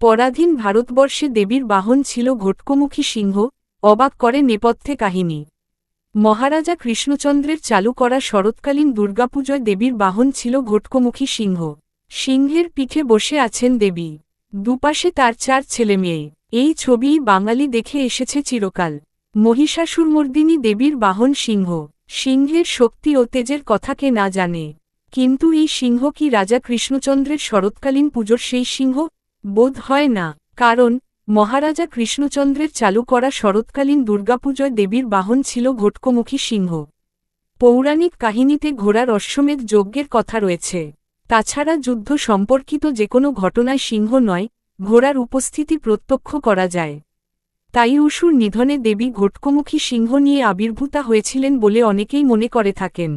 পরাধীন ভারতবর্ষে দেবীর বাহন ছিল ঘটকমুখী সিংহ, অবাক করে নেপথ্যে কাহিনী। মহারাজা কৃষ্ণচন্দ্রের চালু করা শরৎকালীন দুর্গাপূজয় দেবীর বাহন ছিল ঘটকমুখী সিংহ। সিংহের পিঠে বসে আছেন দেবী। দুপাশে তার চার ছেলেমেয়ে এই ছবিই বাঙালি দেখে এসেছে চিরকাল। মহিষাসুরমর্দিনী দেবীর বাহন সিংহ। সিংহের শক্তি ও তেজের কথাকে না জানে। কিন্তু এই সিংহ কি রাজা কৃষ্ণচন্দ্রের শরৎকালীন পুজোর সেই সিংহ? বোধ হয় না, কারণ মহারাজা কৃষ্ণচন্দ্রের চালু করা শরৎকালীন দুর্গাপূজয় দেবীর বাহন ছিল ঘটকমুখী সিংহ। পৌরাণিক কাহিনীতে ঘোড়ার অশ্বমেধ যজ্ঞের কথা রয়েছে। তাছাড়া যুদ্ধ সম্পর্কিত যে কোনো ঘটনায় সিংহ নয়, ঘোড়ার উপস্থিতি প্রত্যক্ষ করা যায়। তাই অসুর নিধনে দেবী ঘটকমুখী সিংহ নিয়ে আবির্ভূতা হয়েছিলেন বলে অনেকেই মনে করে থাকেন।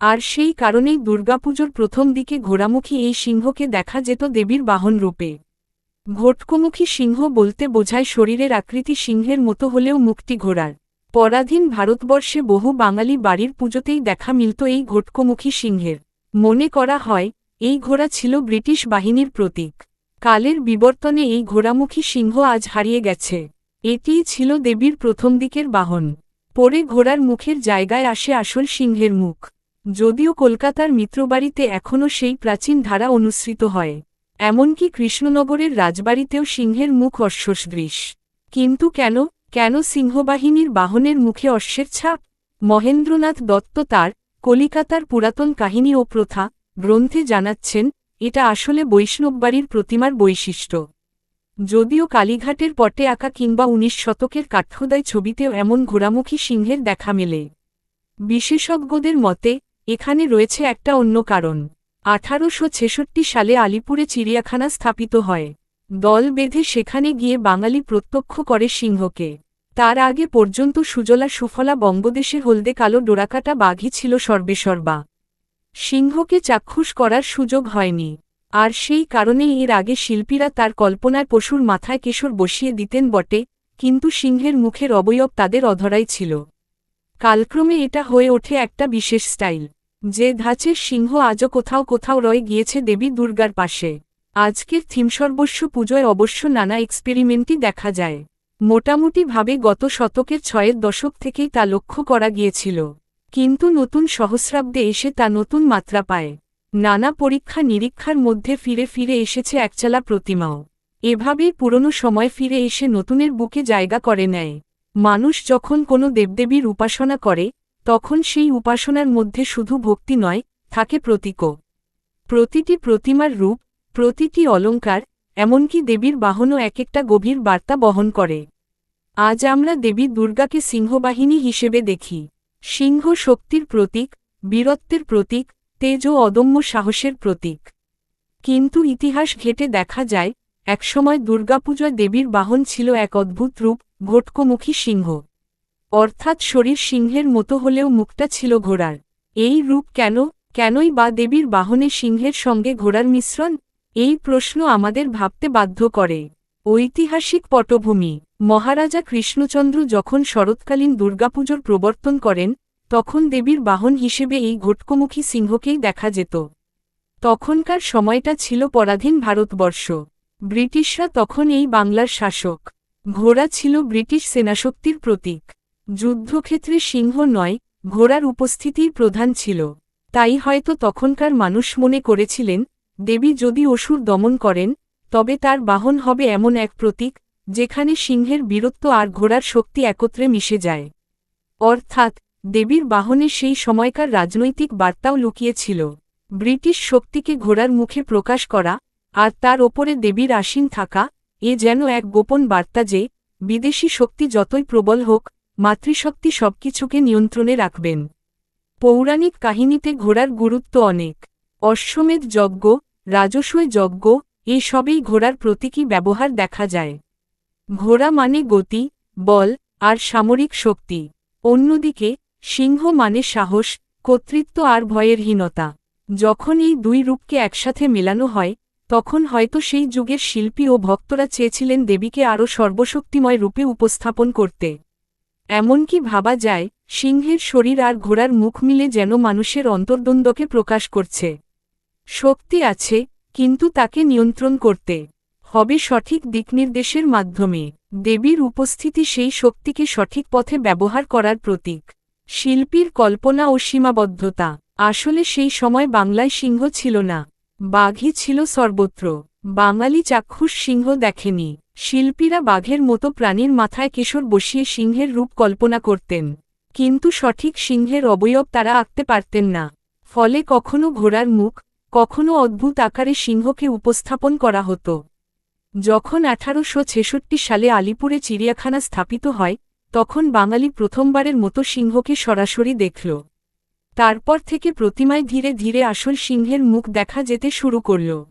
আর সেই কারণেই দুর্গাপুজোর প্রথম দিকে ঘোড়ামুখী এই সিংহকে দেখা যেত দেবীর বাহন রূপে। ঘটকমুখী সিংহ বলতে বোঝায় শরীরের আকৃতি সিংহের মতো হলেও মুক্তি ঘোড়ার। পরাধীন ভারতবর্ষে বহু বাঙালি বাড়ির পুজোতেই দেখা মিলত এই ঘটকমুখী সিংহের। মনে করা হয়, এই ঘোড়া ছিল ব্রিটিশ বাহিনীর প্রতীক। কালের বিবর্তনে এই ঘোড়ামুখী সিংহ আজ হারিয়ে গেছে। এটিই ছিল দেবীর প্রথম দিকের বাহন। পরে ঘোড়ার মুখের জায়গায় আসে আসল সিংহের মুখ। যদিও কলকাতার মিত্রবাড়িতে এখনও সেই প্রাচীন ধারা অনুসৃত হয়। এমনকি কৃষ্ণনগরের রাজবাড়িতেও সিংহের মুখ অশ্বসদৃশ। কিন্তু কেন? কেন সিংহবাহিনীর বাহনের মুখে অশ্বের ছাপ? মহেন্দ্রনাথ দত্ত তার কলিকাতার পুরাতন কাহিনী ও প্রথা গ্রন্থে জানাচ্ছেন, এটা আসলে বৈষ্ণববাড়ির প্রতিমার বৈশিষ্ট্য। যদিও কালীঘাটের পটে আঁকা কিংবা উনিশ শতকের কাঠখোদাই ছবিতেও এমন ঘোড়ামুখী সিংহের দেখা মেলে। বিশেষজ্ঞদের মতে এখানে রয়েছে একটা অন্য কারণ। আঠারোশো ছেষট্টি সালে আলিপুরে চিড়িয়াখানা স্থাপিত হয়। দল বেঁধে সেখানে গিয়ে বাঙালি প্রত্যক্ষ করে সিংহকে। তার আগে পর্যন্ত সুজলা সুফলা বঙ্গদেশে হলদে কালো ডোরাকাটা বাঘই ছিল সর্বেসর্বা। সিংহকে চাক্ষুষ করার সুযোগ হয়নি। আর সেই কারণেই এর আগে শিল্পীরা তার কল্পনার পশুর মাথায় কেশর বসিয়ে দিতেন বটে, কিন্তু সিংহের মুখের অবয়ব তাদের অধরাই ছিল। কালক্রমে এটা হয়ে ওঠে একটা বিশেষ স্টাইল। যে ধাঁচের সিংহ আজও কোথাও কোথাও রয়ে গিয়েছে দেবী দুর্গার পাশে। আজকের থিমসর্বস্ব পুজোয় অবশ্য নানা এক্সপেরিমেন্টই দেখা যায়। মোটামুটিভাবে গত শতকের ছয়ের দশক থেকেই তা লক্ষ্য করা গিয়েছিল। কিন্তু নতুন সহস্রাব্দে এসে তা নতুন মাত্রা পায়। নানা পরীক্ষা নিরীক্ষার মধ্যে ফিরে ফিরে এসেছে একচালা প্রতিমাও। এভাবেই পুরনো সময় ফিরে এসে নতুনের বুকে জায়গা করে নেয়। মানুষ যখন কোনো দেবদেবীর উপাসনা করে তখন সেই উপাসনার মধ্যে শুধু ভক্তি নয়, থাকে প্রতীকও। প্রতিটি প্রতিমার রূপ, প্রতিটি অলঙ্কার, এমনকি দেবীর বাহনও এক একটা গভীর বার্তা বহন করে। আজ আমরা দেবী দুর্গাকে সিংহবাহিনী হিসেবে দেখি। সিংহ শক্তির প্রতীক, বীরত্বের প্রতীক, তেজ ও অদম্য সাহসের প্রতীক। কিন্তু ইতিহাস ঘেটে দেখা যায়, একসময় দুর্গাপূজায় দেবীর বাহন ছিল এক অদ্ভুত রূপ, ঘটকমুখী সিংহ। অর্থাৎ শরীর সিংহের মতো হলেও মুখটা ছিল ঘোড়ার। এই রূপ কেন, কেনই বা দেবীর বাহনে সিংহের সঙ্গে ঘোড়ার মিশ্রণ? এই প্রশ্ন আমাদের ভাবতে বাধ্য করে। ঐতিহাসিক পটভূমি। মহারাজা কৃষ্ণচন্দ্র যখন শরৎকালীন দুর্গাপুজোর প্রবর্তন করেন, তখন দেবীর বাহন হিসেবে এই ঘটকমুখী সিংহকেই দেখা যেত। তখনকার সময়টা ছিল পরাধীন ভারতবর্ষ। ব্রিটিশরা তখন এই বাংলার শাসক। ঘোড়া ছিল ব্রিটিশ সেনাশক্তির প্রতীক। যুদ্ধক্ষেত্রে সিংহ নয়, ঘোড়ার উপস্থিতিই প্রধান ছিল। তাই হয়তো তখনকার মানুষ মনে করেছিলেন, দেবী যদি অসুর দমন করেন, তবে তার বাহন হবে এমন এক প্রতীক, যেখানে সিংহের বীরত্ব আর ঘোড়ার শক্তি একত্রে মিশে যায়। অর্থাৎ, দেবীর বাহনে সেই সময়কার রাজনৈতিক বার্তাও লুকিয়েছিল। ব্রিটিশ শক্তিকে ঘোড়ার মুখে প্রকাশ করা, আর তার ওপরে দেবীর আসীন থাকা, এ যেন এক গোপন বার্তা যে, বিদেশি শক্তি যতই প্রবল হোক মাতৃশক্তি সবকিছুকে নিয়ন্ত্রণে রাখবেন। পৌরাণিক কাহিনীতে ঘোড়ার গুরুত্ব অনেক। অশ্বমেধ যজ্ঞ রাজস্বয় যজ্ঞ, এসবেই ঘোড়ার প্রতীকী ব্যবহার দেখা যায়। ঘোড়া মানে গতি, বল, আর সামরিক শক্তি। অন্যদিকে, সিংহ মানে সাহস, কর্তৃত্ব আর ভয়ের হীনতা। যখন এই দুই রূপকে একসাথে মেলানো হয়, তখন হয়তো সেই যুগের শিল্পী ও ভক্তরা চেয়েছিলেন দেবীকে আরও সর্বশক্তিময় রূপে উপস্থাপন করতে। এমনকি ভাবা যায়, সিংহের শরীর আর ঘোড়ার মুখ মিলে যেন মানুষের অন্তর্দ্বন্দ্বকে প্রকাশ করছে। শক্তি আছে, কিন্তু তাকে নিয়ন্ত্রণ করতে হবে সঠিক দিকনির্দেশের মাধ্যমে। দেবীর উপস্থিতি সেই শক্তিকে সঠিক পথে ব্যবহার করার প্রতীক। শিল্পীর কল্পনা ও সীমাবদ্ধতা। আসলে সেই সময় বাংলায় সিংহ ছিল না। বাঘই ছিল সর্বত্র। বাঙালি চাক্ষুষ সিংহ দেখেনি। শিল্পীরা বাঘের মতো প্রাণীর মাথায় কেশর বসিয়ে সিংহের রূপ কল্পনা করতেন। কিন্তু সঠিক সিংহের অবয়ব তারা আঁকতে পারতেন না। ফলে কখনো ঘোড়ার মুখ, কখনো অদ্ভুত আকারে সিংহকে উপস্থাপন করা হতো। যখন আঠারোশো ছেষট্টি সালে আলিপুরে চিড়িয়াখানা স্থাপিত হয়, তখন বাঙালি প্রথমবারের মতো সিংহকে সরাসরি দেখল। তারপর থেকে প্রতিমায় ধীরে ধীরে আসল সিংহের মুখ দেখা যেতে শুরু করল।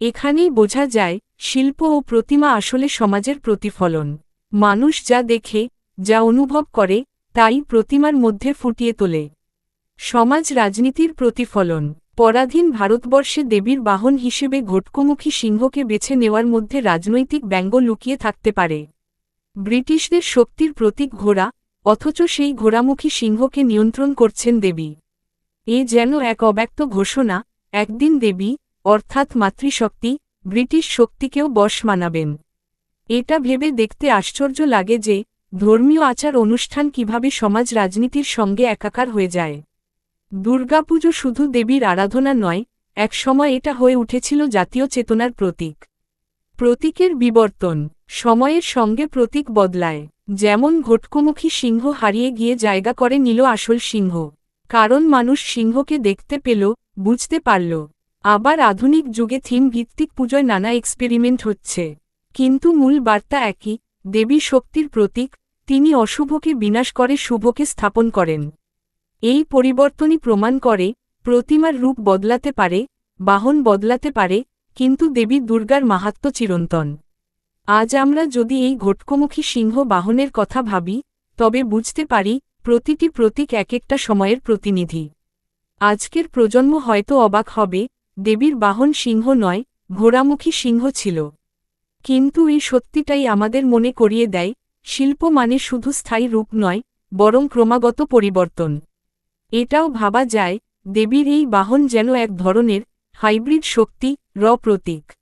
এখানেই বোঝা যায় শিল্প ও প্রতিমা আসলে সমাজের প্রতিফলন। মানুষ যা দেখে, যা অনুভব করে, তাই প্রতিমার মধ্যে ফুটিয়ে তোলে। সমাজ রাজনীতির প্রতিফলন। পরাধীন ভারতবর্ষে দেবীর বাহন হিসেবে ঘটকমুখী সিংহকে বেছে নেওয়ার মধ্যে রাজনৈতিক ব্যঙ্গ লুকিয়ে থাকতে পারে। ব্রিটিশদের শক্তির প্রতীক ঘোড়া, অথচ সেই ঘোড়ামুখী সিংহকে নিয়ন্ত্রণ করছেন দেবী। এ যেন এক অব্যক্ত ঘোষণা, একদিন দেবী, অর্থাৎ মাতৃশক্তি ব্রিটিশ শক্তিকেও বশ মানাবেন। এটা ভেবে দেখতে আশ্চর্য লাগে যে, ধর্মীয় আচার অনুষ্ঠান কীভাবে সমাজ রাজনীতির সঙ্গে একাকার হয়ে যায়। দুর্গাপুজো শুধু দেবীর আরাধনা নয় এক সময় এটা হয়ে উঠেছিল জাতীয় চেতনার প্রতীক। প্রতীকের বিবর্তন, সময়ের সঙ্গে প্রতীক বদলায়। যেমন ঘটকমুখী সিংহ হারিয়ে গিয়ে জায়গা করে নিল আসল সিংহ। কারণ মানুষ সিংহকে দেখতে পেল, বুঝতে পারল। আবার আধুনিক যুগে থিম ভিত্তিক পুজোয় নানা এক্সপেরিমেন্ট হচ্ছে। কিন্তু মূল বার্তা একই, দেবী শক্তির প্রতীক, তিনি অশুভকে বিনাশ করে শুভকে স্থাপন করেন। এই পরিবর্তনই প্রমাণ করে, প্রতিমার রূপ বদলাতে পারে, বাহন বদলাতে পারে, কিন্তু দেবী দুর্গার মাহাত্ম চিরন্তন। আজ আমরা যদি এই ঘটকমুখী সিংহ বাহনের কথা ভাবি, তবে বুঝতে পারি, প্রতিটি প্রতীক এক একটা সময়ের প্রতিনিধি। আজকের প্রজন্ম হয়তো অবাক হবে দেবীর বাহন সিংহ নয়, ঘোড়ামুখী সিংহ ছিল। কিন্তু এই সত্যিটাই আমাদের মনে করিয়ে দেয়, শিল্প মানে শুধু স্থায়ী রূপ নয়, বরং ক্রমাগত পরিবর্তন। এটাও ভাবা যায়, দেবীর এই বাহন যেন এক ধরনের, হাইব্রিড শক্তি, র প্রতীক।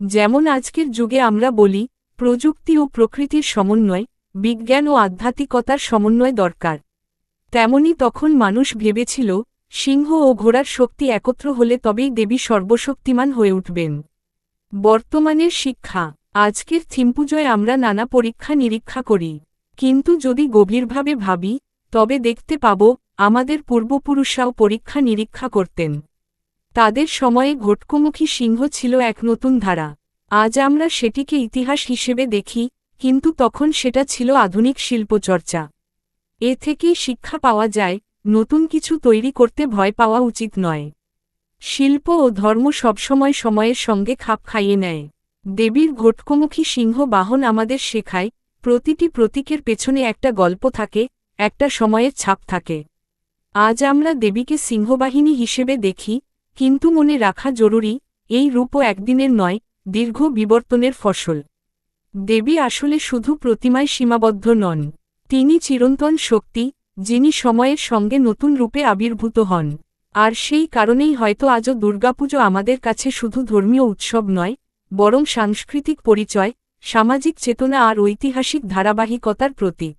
যেমন আজকের যুগে আমরা বলি, প্রযুক্তি ও প্রকৃতির সমন্বয়, বিজ্ঞান ও আধ্যাত্মিকতার সমন্বয় দরকার। তেমনি তখন মানুষ ভেবেছিল সিংহ ও ঘোড়ার শক্তি একত্র হলে তবেই দেবী সর্বশক্তিমান হয়ে উঠবেন। বর্তমানের শিক্ষা। আজকের থিম্পুজয় আমরা নানা পরীক্ষা নিরীক্ষা করি। কিন্তু যদি গভীরভাবে ভাবি, তবে দেখতে পাব, আমাদের পূর্বপুরুষরাও পরীক্ষা নিরীক্ষা করতেন। তাদের সময়ে ঘটকমুখী সিংহ ছিল এক নতুন ধারা। আজ আমরা সেটিকে ইতিহাস হিসেবে দেখি, কিন্তু তখন সেটা ছিল আধুনিক শিল্পচর্চা। এ থেকেই শিক্ষা পাওয়া যায় নতুন কিছু তৈরি করতে ভয় পাওয়া উচিত নয়। শিল্প ও ধর্ম সবসময় সময়ের সঙ্গে খাপ খাইয়ে নেয়। দেবীর ঘটকমুখী সিংহ বাহন আমাদের শেখায়, প্রতিটি প্রতীকের পেছনে একটা গল্প থাকে, একটা সময়ের ছাপ থাকে। আজ আমরা দেবীকে সিংহবাহিনী হিসেবে দেখি, কিন্তু মনে রাখা জরুরি, এই রূপও একদিনের নয়, দীর্ঘ বিবর্তনের ফসল। দেবী আসলে শুধু প্রতিমায় সীমাবদ্ধ নন, তিনি চিরন্তন শক্তি যিনি সময়ের সঙ্গে নতুন রূপে আবির্ভূত হন। আর সেই কারণেই হয়তো আজও দুর্গাপুজো আমাদের কাছে শুধু ধর্মীয় উৎসব নয়, বরং সাংস্কৃতিক পরিচয়, সামাজিক চেতনা আর ঐতিহাসিক ধারাবাহিকতার প্রতীক।